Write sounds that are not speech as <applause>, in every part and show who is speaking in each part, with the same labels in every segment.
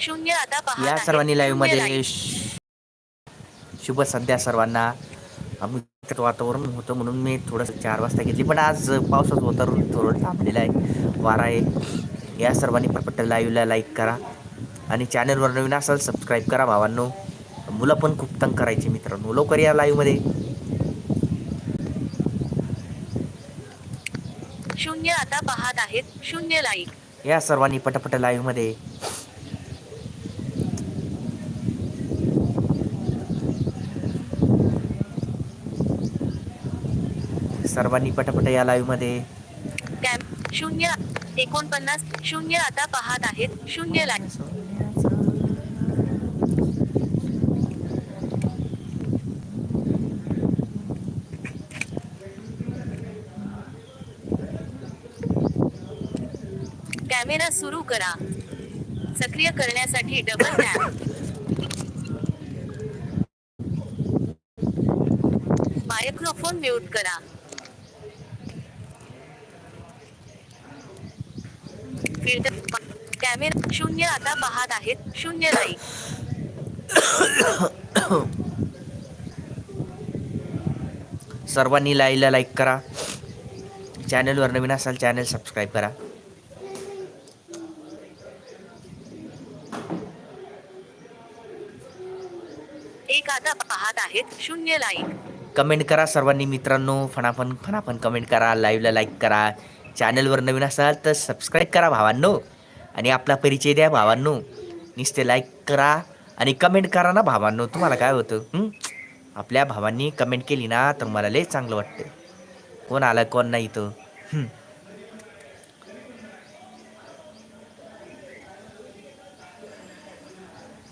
Speaker 1: शून्य आता पाहत
Speaker 2: या. सर्वांनी लाईव्हमध्ये शुभ संध्या सर्वांना. वातावरण होतं म्हणून मी थोडंसं चार वाजता घेतली. पण आज पावसाचं वातावरण थोडं थांबलेलं आहे. वारा आहे. या सर्वांनी पटपट लाईव्हला लाईक करा. आणि चॅनलवर नवीन असाल सबस्क्राईब करा भावांनो. मुलं पण खूप तंग करायची मित्रांनो. लवकर या लाईव्हमध्ये
Speaker 1: शून्य आता पाहत आहेत. शून्य लाईक
Speaker 2: या सर्वांनी पटपट लाईव्हमध्ये सर्वांनी पटपट या लाईव्हमध्ये
Speaker 1: कॅम शून्य एकोणपन्नास शून्य आता पाहत आहेत. शून्य लाईक कॅमेरा सुरू करा. सक्रिय करण्यासाठी डबल टॅप मायक्रोफोन म्यूट करा. फिल्टर कॅमेरा शून्य आता पाहत आहेत. शून्य लाईक
Speaker 2: सर्वांनी लाईव्हला लाईक करा. चॅनलवर नवीन असाल चॅनल सबस्क्राईब करा.
Speaker 1: एक आता पाहत आहेत. शून्य लाईक.
Speaker 2: कमेंट करा सर्वांनी मित्रांनो. फणाफण फणाफण कमेंट करा. लाईव्हला लाईक करा. चॅनलवर नवीन असाल तर सबस्क्राईब करा भावांनो. आणि आपला परिचय द्या भावांनो. नुसते लाईक करा आणि कमेंट करा ना भावांनो. तुम्हाला काय होतं? आपल्या भावांनी कमेंट केली ना तर मला लय चांगलं वाटतं कोण आलं कोण नाही इथं?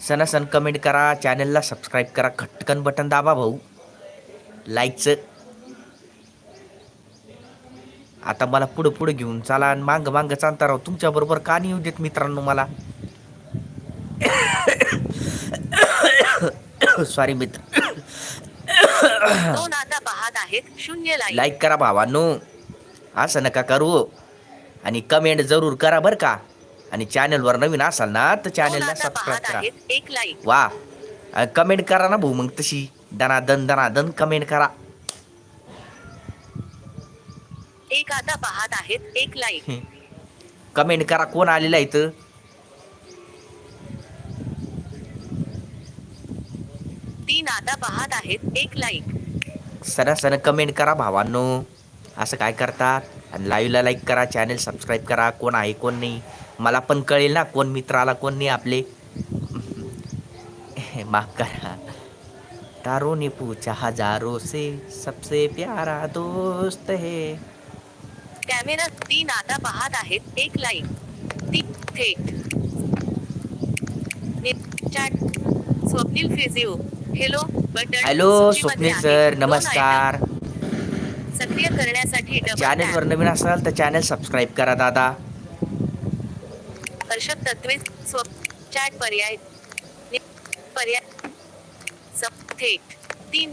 Speaker 2: सणासन कमेंट करा चॅनलला सबस्क्राईब करा खटकन बटन दाबा भाऊ. लाईकचं आता मला पुढं पुढं घेऊन चाला आणि मांग मांग चालता राव तुमच्या बरोबर का नाही येऊ देत मित्रांनो मला? सॉरी मित्र.
Speaker 1: दोन लाईक
Speaker 2: करा भावांनो. असं नका करू. आणि कमेंट जरूर करा बरं का. आणि चॅनलवर नवीन असाल ना तर
Speaker 1: दोन
Speaker 2: चॅनलला सबस्क्राईब करा.
Speaker 1: आहेत? एक लाईक
Speaker 2: वा. कमेंट करा ना भाऊ मग तशी. दनादन दनादन कमेंट करा.
Speaker 1: एक आता पाहत आहेत एक लाईक.
Speaker 2: कमेंट करा कोण आलेलं इथं.
Speaker 1: तीन आता पाहत आहेत एक लाईक.
Speaker 2: सण सण कमेंट करा भावांनो. असं काय करतात? आणि लाईव्हला लाईक करा चॅनल सबस्क्राईब करा कोण आहे कोण नाही. मला पण कळेल ना कोण मित्र आला कोण नाही आपले. <laughs> माफ करा. तारो ने पूछा हजारों से सबसे प्यारा दोस्त है.
Speaker 1: कॅमेरा तीन आता पाहत आहेत. एक लाईक तीन थेट chat Swapnil physio. Hello button
Speaker 2: hello Swapnil. Sir नमस्कार.
Speaker 1: सक्रिय करण्यासाठी डबल
Speaker 2: चॅनलवर
Speaker 1: टॅप.
Speaker 2: नवीन असाल तर चॅनल सबस्क्राईब करा दादा.
Speaker 1: हर्षद तत्वे स्व चॅट पर्याय नि- पर्याय सप थेट तीन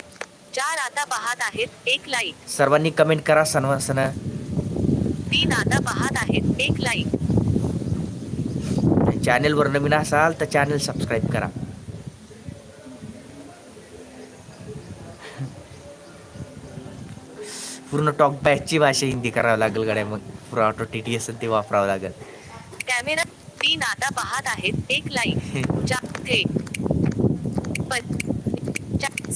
Speaker 1: चार आता पाहत आहेत. एक लाईक
Speaker 2: सर्वांनी कमेंट करा सण
Speaker 1: तीन आता पाहत आहेत. एक लाईक
Speaker 2: चॅनलवर नवीन असाल तर चॅनल सबस्क्राईब करा. पूर्ण टॉक बॅचची भाषा हिंदी करावं लागेल गड्या मग. पुरा ऑटो टी टी असेल ते वापरावं लागेल.
Speaker 1: कॅमेरा तीन आता पाहत आहेत. एक लाईक <laughs>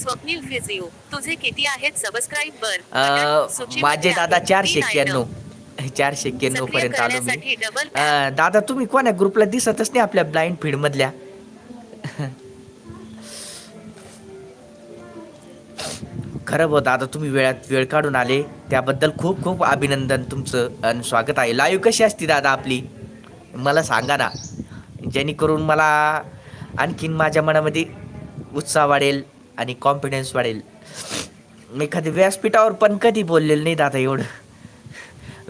Speaker 1: स्वप्नील फिजिओ तुझे किती आहेत सबस्क्राईब बर
Speaker 2: माझे दादा. चारशे एक्क्याण्णव. चारशे
Speaker 1: सक्रिय
Speaker 2: पर्यंत आलो मी. दादा तुम्ही कोण्या ग्रुपला दिसतच नाही आपल्या ब्लाइंड फीड मधल्या? खरं बघ दादा तुम्ही वेळात वेळ काढून आले. त्याबद्दल खूप खूप अभिनंदन तुमचं आणि स्वागत आहे. लाईव्ह कशी असते दादा आपली? मला सांगा ना. जेणेकरून मला आणखीन माझ्या मनामध्ये उत्साह वाढेल आणि कॉन्फिडन्स वाढेल. एखादी व्यासपीठावर पण कधी बोललेलं नाही दादा एवढं.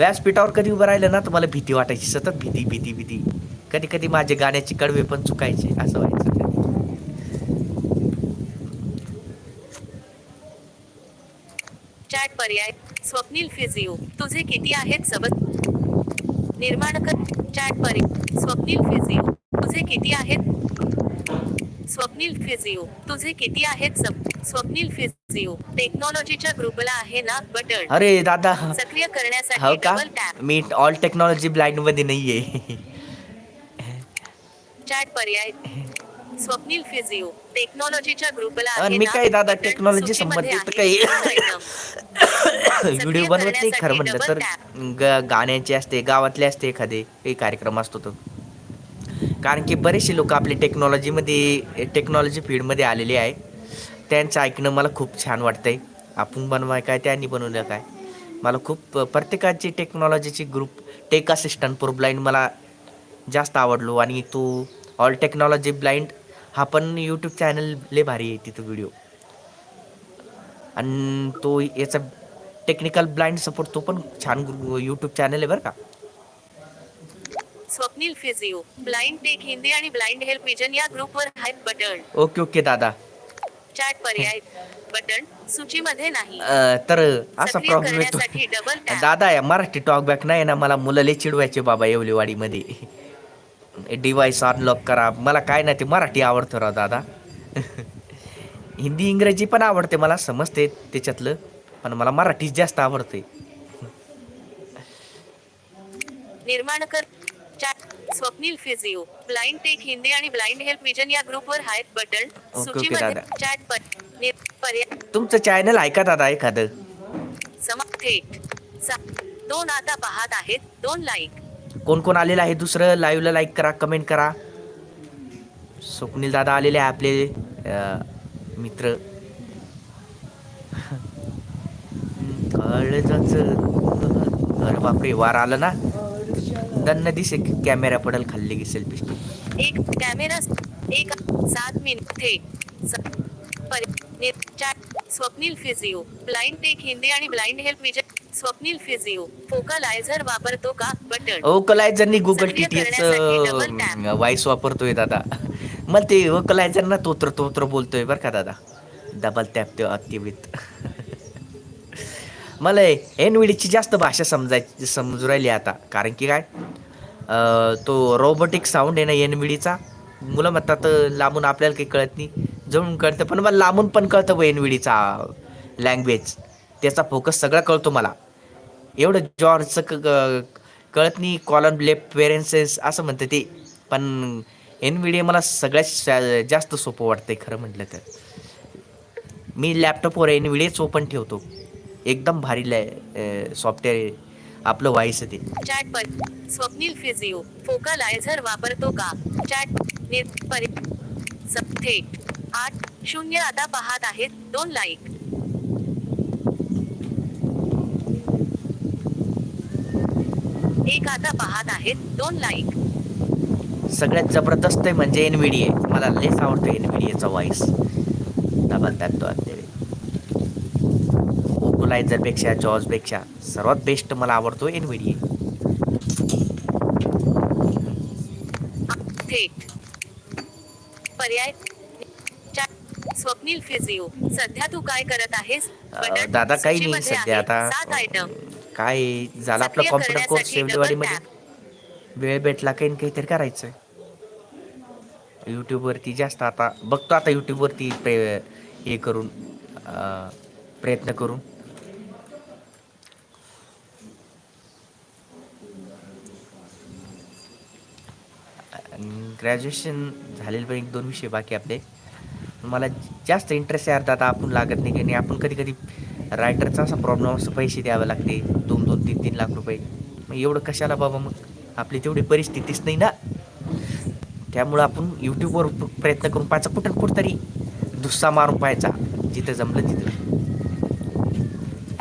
Speaker 2: व्यासपीठावर कधी उभं राहिलं ना तर मला भीती वाटायची सतत भीती भीती भीती. कधी कधी माझे गाण्याचे कडवे पण चुकायचे असं व्हायचं.
Speaker 1: चॅट पर्याय. स्वप्नील फिजिओ तुझे किती आहेत सबत? निर्माण कर. चॅट पर्याय. स्वप्नील फिजिओ तुझे किती आहेत? स्वप्नील फिजिओ तुझे किती आहेत सब स्वप्नील फिजिओ टेक्नॉलॉजीच्या ग्रुपला आहे ना बटन.
Speaker 2: अरे दादा.
Speaker 1: सक्रिय
Speaker 2: हो
Speaker 1: करण्यासाठी
Speaker 2: का?
Speaker 1: डबल टॅप
Speaker 2: मी ऑल टेक्नॉलॉजी ब्लाइंडमध्ये नाहीये.
Speaker 1: चॅट पर्याय. स्वप्नील फिजिओ टेक्नॉलॉजीच्या ग्रुपला आहे
Speaker 2: मी
Speaker 1: ना
Speaker 2: काय दादा टेक्नॉलॉजी
Speaker 1: सूचीमध्ये
Speaker 2: संबंधित
Speaker 1: आहे.
Speaker 2: काही. <coughs> व्हिडिओ बनवत नाही खरं
Speaker 1: करण्यासाठी double
Speaker 2: तर. ग- गाण्याचे असते गावातले असते एखादे काही कार्यक्रम असतो तो. कारण की बरेचसे लोक आपले टेक्नॉलॉजीमध्ये टेक्नॉलॉजी फील्डमध्ये आलेले आहे त्यांचं ऐकणं मला खूप छान वाटतं आहे आपण बनवाय काय त्यांनी बनवलं काय. मला खूप प्रत्येकाची टेक्नॉलॉजीची group tech assistant pro blind मला जास्त आवडलो. आणि तो ऑल टेक्नॉलॉजी ब्लाइंड हा पण यूट्यूब चॅनल लय भारी आहे तिथं व्हिडिओ आणि तो याचा टेक्निकल ब्लाइंड सपोर्ट तो पण छान यूट्यूब चॅनल आहे बरं का.
Speaker 1: Swapnil physio blind tech Hindi आणि ब्लाइंड हेल्प विजन या ग्रुपवर आहे बटन
Speaker 2: ओके ओके दादा.
Speaker 1: चॅट पर्याय बटन सूचीमध्ये नाही.
Speaker 2: अं, तर असा
Speaker 1: सक्रिय
Speaker 2: प्रॉब्लेम
Speaker 1: करण्यासाठी
Speaker 2: येतो
Speaker 1: डबल टॅप
Speaker 2: दादा या मराठी टॉकबॅक नाही ना मला मुलं लय चिडवायचे बाबा येवलेवाडीमध्ये. डिवाइस अनलॉक करा. मला काय नाही ते मराठी आवडतं राव दादा. हिंदी इंग्रजी पण आवडते मला समजते त्याच्यातलं पण मला मराठी जास्त आवडते.
Speaker 1: निर्माण कर Swapnil physio blind tech Hindi आणि ब्लाइंड हेल्प विजन या ग्रुपवर आहेत बटन सूचीमध्ये. चॅट पर्याय
Speaker 2: तुमचं चॅनल ऐका दादा एखादं?
Speaker 1: समा थेट. दोन आता पाहत आहेत दोन लाईक
Speaker 2: कोण कोण आलेलं आहे दुसरं? लाईव्हला लाईक करा कमेंट करा. स्वप्नील दादा आलेले आहे आपले मित्र. <laughs> अरे बापरे वार आलं ना? दन्न दिसे कॅमेरा पडल खाल्ली की सेल्फी स्टिक
Speaker 1: एक कॅमेरा एक सात minute. Swapnil physio. Blind tech Hindi आणि blind help vision Swapnil physio. फोकलायझर वापरतो का? बटन
Speaker 2: ओकलायझरनी गुगल टी
Speaker 1: सक्रिय
Speaker 2: टी
Speaker 1: करण्यासाठी double tap.
Speaker 2: वाईस वापरतोय दादा. <laughs> मग ते ओकलायझर ना तोत्र तोत्र बोलतोय बरं का दादा. डबल टॅप ते अतिवित <laughs> मला एनविडीची जास्त भाषा समजायची समजू राहिली आता. कारण की काय? तो रोबोटिक साऊंड आहे ना एन मुलं म्हणतात लांबून आपल्याला काही कळत नाही. जवळून कळतं पण मला लांबून पण कळतं व एनविडीचा लँग्वेज त्याचा फोकस सगळा कळतो मला. एवढं जॉर्जचं क कळत नाही कॉलन लेफ्ट पेरेन्सेस असं म्हणतं ते. पण एनविडी मला सगळ्यात शा- जास्त सोपं वाटतंय खरं म्हटलं तर. मी लॅपटॉपवर एन ओपन ठेवतो. एकदम भारी लॅ सॉफ्टवेअर आहे. आपलं व्हायचं ते.
Speaker 1: चॅट पर स्वप्नील फिजिओ फोकलायझर वापरतो का? चॅट पर- थेट आठ शून्य आता पाहत आहेत दोन लाईक एक आता पाहत आहेत दोन लाईक
Speaker 2: सगळ्यात जबरदस्त म्हणजे एन आहे. मला लेस आवडतो एन व्हिडिओचा व्हॉइस डबल टॅप ओकुलायझरपेक्षा जॉजपेक्षा सर्वात बेस्ट मला आवडतो एन
Speaker 1: थेट पर्याय स्वप्नील फिजिओ सध्या तू काय करत आहेस?
Speaker 2: दादा काही नाही सध्या. आता काय झालं आपलं कॉम्प्युटर कोर्स
Speaker 1: tap.
Speaker 2: वेळ भेटला काही काहीतरी करायचं यूट्यूबवरती जास्त आता बघतो आता यूट्यूबवरती हे करून प्रयत्न करून. ग्रॅज्युएशन झालेलं पण एक दोन विषय बाकी आपले. मला जास्त इंटरेस्ट आहे अर्थात आता आपण लागत नाही की नाही. आपण कधी कधी रायटरचा असा प्रॉब्लेम असतो पैसे द्यावे लागते. दोन दोन तीन तीन लाख रुपये. मग एवढं कशाला बाबा मग? आपली तेवढी परिस्थितीच नाही ना. त्यामुळं आपण यूट्यूबवर प्रयत्न करून पाहायचा. कुठं कुठंतरी दुस्सा मारून पाहायचा. जिथं जमलं तिथं.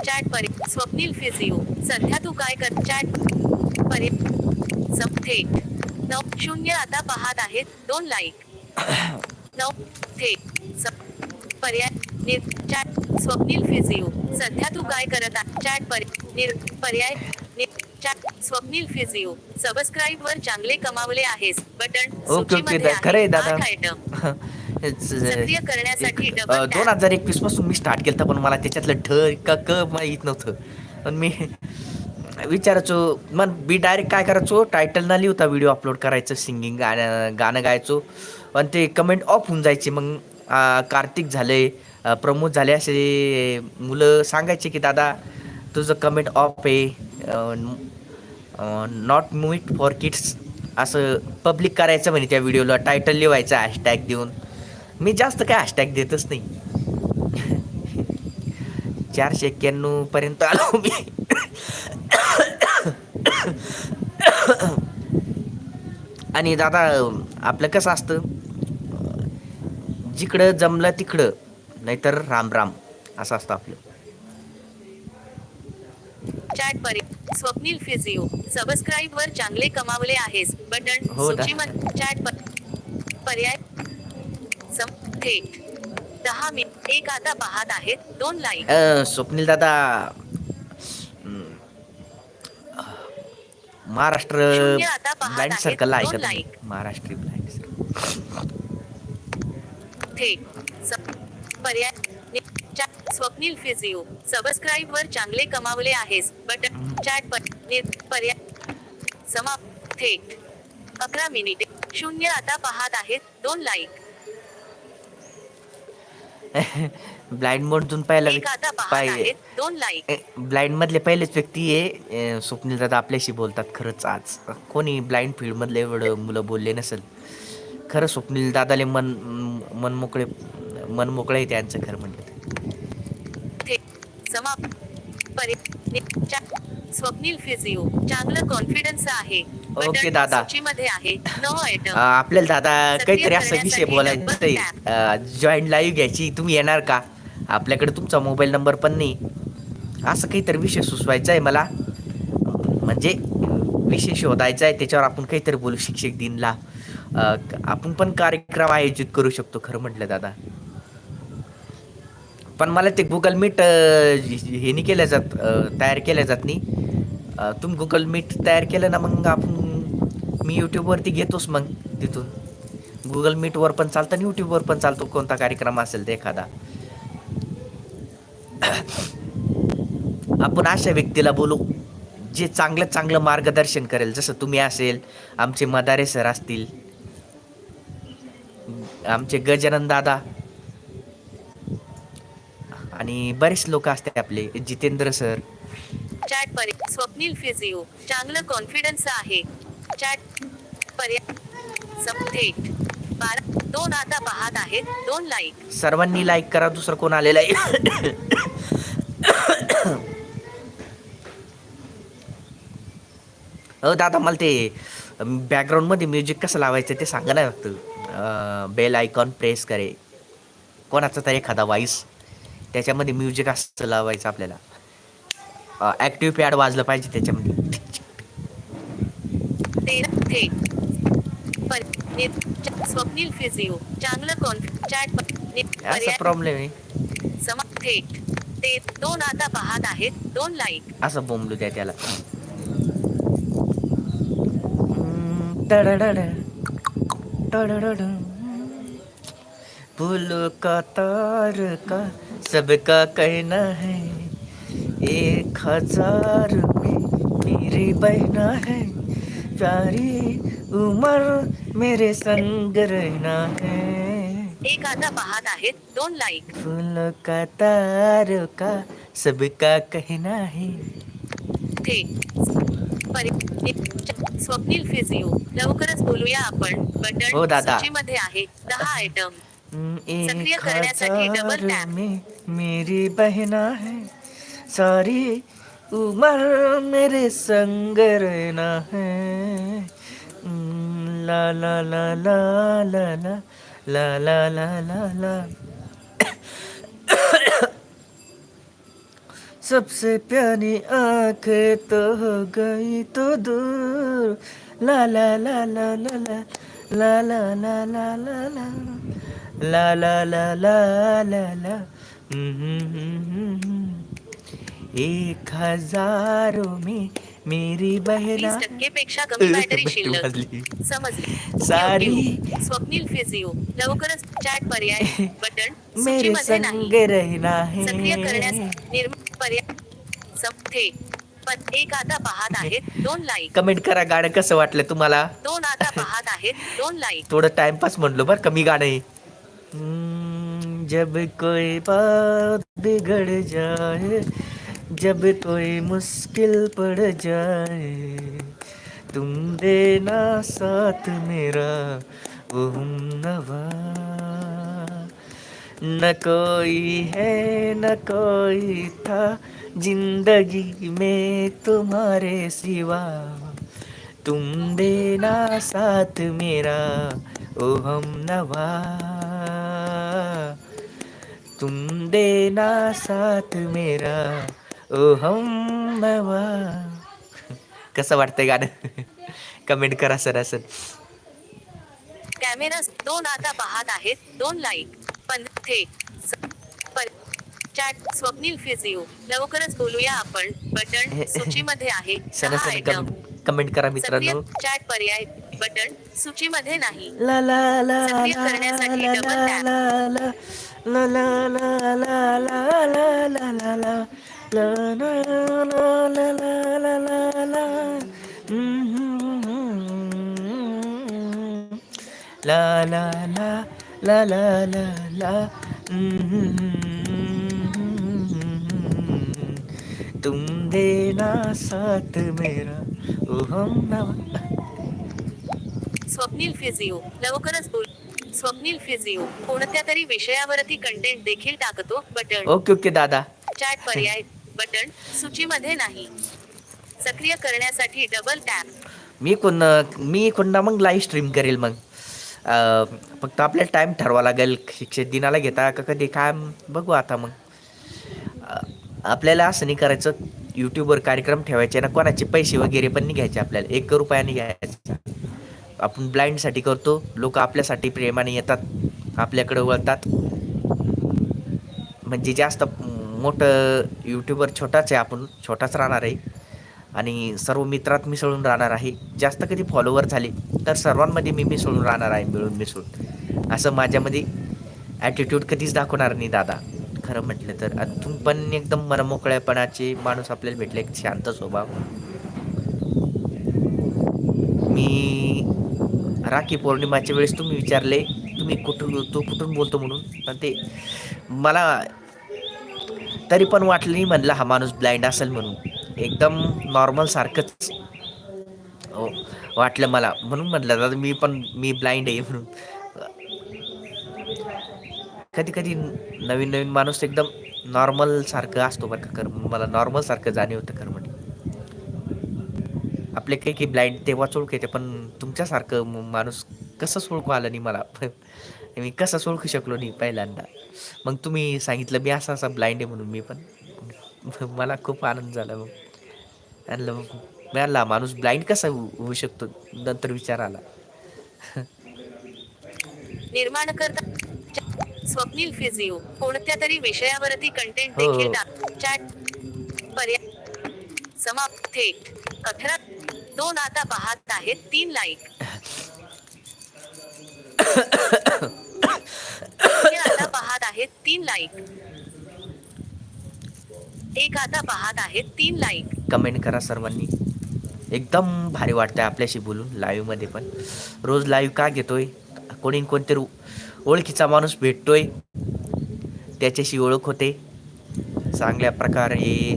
Speaker 1: चॅट पर्याय स्वप्नील फिजिओ. सध्या तू काय कर चॅट पर्याय सब थेट नऊ शून्य आता पाहत आहेत. दोन लाईक नऊ थेट सब पर्याय निर चॅट स्वप्नील फिजिओ. सध्या तू काय करत आहे? चॅट पर्याय निर पर्याय निर चॅट स्वप्नील फिजिओ. सबस्क्राईब वर चांगले कमावले आहेस. बटन
Speaker 2: ओके ओके
Speaker 1: सूचीमध्ये
Speaker 2: दा-. दादा. <laughs>
Speaker 1: सक्रिय करण्यासाठी
Speaker 2: एक-
Speaker 1: double
Speaker 2: अं,
Speaker 1: tap.
Speaker 2: दोन हजार एकवीसपासून मी स्टार्ट केलं पण मला त्याच्यातलं ठ का क माहीत नव्हतं. पण मी विचारायचो मग मी डायरेक्ट काय करायचो टायटल ना लिहिता व्हिडिओ अपलोड करायचं सिंगिंग गाणं गाणं गायचो. पण ते कमेंट ऑफ होऊन जायचे. मग कार्तिक झाले प्रमोद झाले असे मुलं सांगायचे की दादा तुझं कमेंट ऑफ आहे. नॉट मूट फॉर किड्स असं पब्लिक करायचं म्हणे त्या व्हिडिओला टायटल लिवायचं हॅशटॅग देऊन. मी जास्त काय हॅशटॅग देतच नाही. चारशे एक्क्याण्णव पर्यंत आलो मी. आणि दादा आपलं कसं असतं? जिकडं जमलं तिकडं नाहीतर राम राम असं असतं आपलं.
Speaker 1: चॅट परि स्वप्नील फिजिओ सबस्क्राईब वर चांगले कमावले आहेस बटन
Speaker 2: हो
Speaker 1: चॅट पर्याय सम थेट दहा मिनिट एक आता पाहत आहेत दोन लाईक
Speaker 2: स्वप्नील दादा महाराष्ट्र
Speaker 1: शून्य आता पाहत
Speaker 2: ब्लाइंड
Speaker 1: आहेत,
Speaker 2: सर्कल
Speaker 1: दोन
Speaker 2: ऐकत नाही.
Speaker 1: like.
Speaker 2: महाराष्ट्र ब्लाइंड सर्कल
Speaker 1: थेट स- पर्याय नि- चॅट स्वप्नील फिजिओ सबस्क्राईब वर चांगले कमावले आहेस बटन चॅट प- नि- पर्याय समाप्त. थेट अकरा मिनिटे. शून्य आता पाहत आहेत दोन लाईक <laughs>
Speaker 2: ब्लाइंड मधून पहिला
Speaker 1: एक आता पाहत
Speaker 2: पाय
Speaker 1: आहेत. दोन लाईक
Speaker 2: ब्लाइंड मधले पहिलेच व्यक्ती आहे. स्वप्नील दादा आपल्याशी बोलतात खरंच आज. कोणी ब्लाइंड फील्ड मधले एवढं मुलं बोलले नसेल. खरं स्वप्नील दादाले मन मन मोकळे मन मोकळे आहे त्यांचं खरं म्हणलं तर.
Speaker 1: थेट समाप्त. पर्याय नि- चॅट स्वप्नील फिजिओ. चांगलं कॉन्फिडन्स आहे.
Speaker 2: ओके, दादा. आपल्याला दादा काहीतरी असा विषय बोलायचा जॉईंट लाईव्ह घ्यायची. तुम्ही येणार का? आपल्याकडे तुमचा मोबाईल नंबर पण नाही. असं काहीतरी विषय सुचवायचा आहे मला. म्हणजे विषय शोधायचा आहे. त्याच्यावर आपण काहीतरी बोलू शिक्षक दिनला. आपण पण कार्यक्रम आयोजित करू शकतो खरं म्हटलं दादा. पण मला ते गुगल मीट हे नाही केल्या जात. तयार केल्या जात नाही. तुम्ही गुगल मीट तयार केलं ना मग आपण मी यूट्यूबवरती घेतोच मग तिथून. गुगल मीटवर पण चालतं आणि यूट्यूबवर पण चालतो कोणता कार्यक्रम असेल ते एखादा. आपण अशा व्यक्तीला बोलू जे चांगलं चांगलं मार्गदर्शन करेल. जसं तुम्ही असेल आमचे मदारे सर असतील आमचे गजानन दादा आणि बरेच लोक असते आपले Jitendra sir.
Speaker 1: Chat Swapnil physio चांगलं कॉन्फिडन्स आहे. चॅट पर्याय बारा दोन आता पाहत आहेत. दोन लाईक
Speaker 2: सर्वांनी लाईक करा दुसरं कोण आलेलं आहे? <coughs> अ दादा मला ते बॅकग्राऊंडमध्ये म्युझिक कसं लावायचं ते सांगा ना फक्त. बेल आयकॉन प्रेस करे. कोणाचा तरी एखादा वाईस त्याच्यामध्ये म्युझिक असं लावायचं आपल्याला. ॲक्टिव्ह पॅड वाजलं पाहिजे त्याच्यामध्ये.
Speaker 1: च- स्वप्नील फिजिओ चांगलं कॉन्फ चॅट
Speaker 2: असा प्रॉब्लेम आहे.
Speaker 1: सम थेट ते दोन आता पाहत आहेत दोन लाईक
Speaker 2: असं बोंबलू द्या त्याला. हम्म, टडडड, टडडड. फूलों का तार का सबका कहना है एक हजार में मेरी बहना है। प्यारी उम्र मेरे संग रहना है।
Speaker 1: एक आता पाहत आहेत दोन लाईक.
Speaker 2: फूलों का तार का सबका कहना है।
Speaker 1: स्वप्नील फिजिओ लवकरच बोलूया आपण
Speaker 2: हो, दादा.
Speaker 1: सूचीमध्ये आहे दहा आयटम सक्रिय करण्यासाठी डबल टॅप.
Speaker 2: में मेरी बहना है। सारी उम्र मेरे संग रहना है हम्म, ला ला ला ला ला ला ला ला ला ला ला सबसे प्यारी आँखें तो हो गई तो दूर ला ला ला ला ला ला ला ला ला ला ला ला ला ला ला ला ला ला एक हजारों में मेरी बहना।
Speaker 1: कमी बॅटरी शिल्लक.
Speaker 2: वाजली.
Speaker 1: समजले
Speaker 2: सारी.
Speaker 1: स्वप्नील फिजिओ लवकरच चॅट पर्याय <laughs> बटन
Speaker 2: मेरे
Speaker 1: सूचीमध्ये
Speaker 2: संग
Speaker 1: नाही.
Speaker 2: रहना है.
Speaker 1: सक्रिय करण्यास पर्याय पण एक आता पाहत आहेत दोन लाईक
Speaker 2: कमेंट करा गाणं कसं वाटलं तुम्हाला?
Speaker 1: दोन आता पाहत आहेत दोन लाईक
Speaker 2: थोडं टाइमपास म्हणलो बरं कमी गाणं आहे हम्म, जब कोई बात बिगड़ जाए जब कोई मुश्किल पड़ जाए तुम देना साथ मेरा वो हम नवा न कोई है न कोई था जिंदगी में तुम्हारे सिवा। तुम देना साथ मेरा ओ हम नवा तुम देना साथ मेरा ओ हम नवा कसं वाटतंय गाणं कमेंट करा सर असं
Speaker 1: कॅमेरा दोन आता पाहत आहेत दोन लाईक पण थे चॅट स्वप्नील फिजिओ लवकरच बोलूया आपण बटन सूचीमध्ये आहे
Speaker 2: सर
Speaker 1: सहा आयटम
Speaker 2: कमेंट करा मित्रांनो
Speaker 1: चॅट पर्याय बटन सूचीमध्ये नाही
Speaker 2: ला ला ला
Speaker 1: करण्यासाठी
Speaker 2: ला
Speaker 1: double
Speaker 2: ला. ला ला ला ला ला ला ला Mm-hmm. La la la la la la la. Mm-hmm. तुम देना साथ मेरा ओ हम
Speaker 1: स्वप्नील फिजिओ लवकरच बोल. स्वप्नील फिजिओ कोणत्या तरी विषयावरती कंटेंट देखील टाकतो बटन.
Speaker 2: ओके ओके दादा.
Speaker 1: चॅट पर्याय. बटन सूचीमध्ये नाही. सक्रिय करण्यासाठी डबल टॅप
Speaker 2: मी कोण मी कोणता मग लाईव्ह स्ट्रीम करेल मग? फक्त आपल्याला टाईम ठरवा लागेल. शिक्षक दिनाला घेता का कधी? काय? बघू आता मग. आपल्याला असं नाही करायचं. यूट्यूबवर कार्यक्रम ठेवायचे ना कोणाचे पैसे वगैरे पण नाही घ्यायचे आपल्याला. एक रुपयाने घ्यायचा. आपण ब्लाइंडसाठी करतो. लोक आपल्यासाठी प्रेमाने येतात. आपल्याकडे वळतात. म्हणजे जास्त मोठं यूट्यूबर छोटाच आहे आपण छोटाच राहणार आहे. आणि सर्व मित्रात मिसळून राहणार आहे. जास्त कधी फॉलोवर झाले तर सर्वांमध्ये मी मिसळून राहणार आहे मिळून मिसळून. असं माझ्यामध्ये ॲटिट्यूड कधीच दाखवणार नाही दादा. खरं म्हटलं तर. आणि पण एकदम मनमोकळ्यापणाचे माणूस आपल्याला भेटले एक शांत स्वभाव. मी राखी पौर्णिमाच्या वेळेस तुम्ही विचारले तुम्ही कुठून तू कुठून बोलतो म्हणून? पण ते मला तरी पण वाटलं नाही म्हणलं हा माणूस ब्लाइंड असेल म्हणून. एकदम नॉर्मल सारखंच हो वाटलं मला. म्हणून म्हटलं दादा मी पण मी ब्लाइंड आहे म्हणून. कधी कधी नवीन नवीन माणूस एकदम नॉर्मल सारखं असतो बरं का कर मला नॉर्मल सारखं जाणीव होतं खरं म्हणजे. आपले काही काही ब्लाइंड तेव्हाच ओळख येते पण तुमच्यासारखं माणूस कसंच ओळखू आलं नाही मला? मी कसंच ओळखू शकलो नाही पहिल्यांदा मग तुम्ही सांगितलं मी असा असा ब्लाइंड आहे म्हणून मी पण मला खूप आनंद झाला मग आणलं मग मिळाला माणूस ब्लाइंड कसा होऊ शकतो नंतर विचार आला
Speaker 1: निर्माण करता स्वप्नील फिजिओ कोणत्या तरी विषयावरती कंटेंट
Speaker 2: हो.
Speaker 1: देखील टाक चॅट पर्याय समाप्त थेट अठरा दोन आता पाहत आहेत तीन लाईक आहेत तीन लाईक एक आता पाहत आहेत तीन लाईक
Speaker 2: कमेंट करा सर्वांनी. एकदम भारी वाटतंय आपल्याशी बोलून लाईव्हमध्ये पण. रोज लाईव्ह का घेतोय? कोणी कोणतरी ओळखीचा माणूस भेटतोय. त्याच्याशी ओळख होते. चांगल्या प्रकारे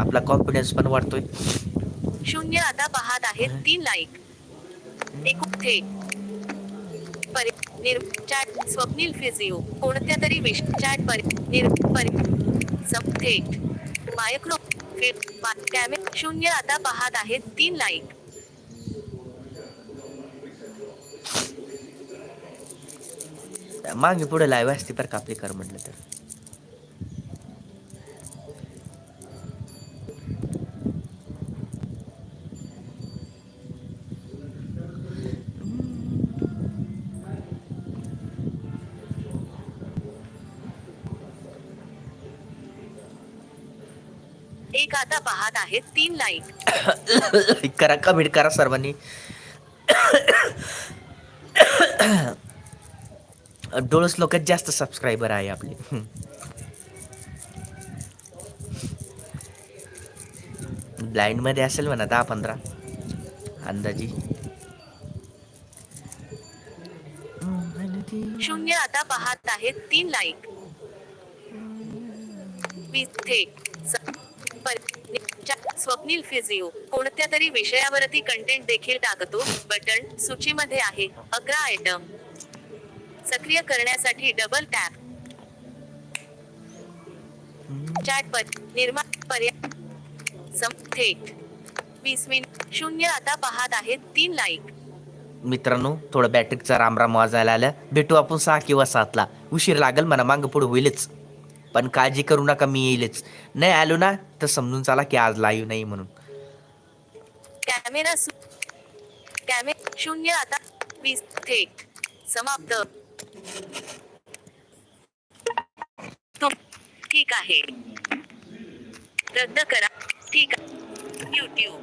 Speaker 2: आपला कॉन्फिडन्स पण वाढतोय.
Speaker 1: शून्य आता पाहत आहेत तीन लाईक थेट परि निर चॅट स्वप्नील फिजिओ कोणत्या तरी विष चॅट परि निर परि सम थेट मायक्रो फिट कॅमे शून्य आता पाहत आहेत तीन लाईक
Speaker 2: मागे पुढे लाईव्ह असते पर कापली कर म्हटलं तर.
Speaker 1: एक आता पाहत आहेत तीन लाईक
Speaker 2: लाईक करा कमेंट करा सर्वांनी. डोळस लोकच जास्त सबस्क्रायबर आहे आपले. ब्लाइंडमध्ये असेल म्हणा दहा पंधरा. अंदाजी.
Speaker 1: शून्य आता पाहत आहेत तीन लाईक स्वप्नील फिजिओ कोणत्या तरी विषयावरती कंटेंट देखील टाकतो बटन सूचीमध्ये आहे अकरा आयटम सक्रिय करण्यासाठी डबल टॅप चॅट पर निर्माण पर्याय. सम थेट. वीस मिनिट शून्य आता पाहत आहेत तीन लाईक
Speaker 2: मित्रांनो थोडं बॅटरीचा रामराम वाजायला आलं. भेटू आपण सहा किंवा सातला. उशीर लागेल म्हणा मागं पुढे होईलच. पण काळजी करू नका मी येईलच. नाही आलो ना तर समजून चाला की आज लाईव्ह नाही म्हणून.
Speaker 1: कॅमेरा कॅमेरा कॅमे शून्य आता वीस थेट समाप्त. ठीक आहे. रद्द करा. ठीक आहे. युट्यूब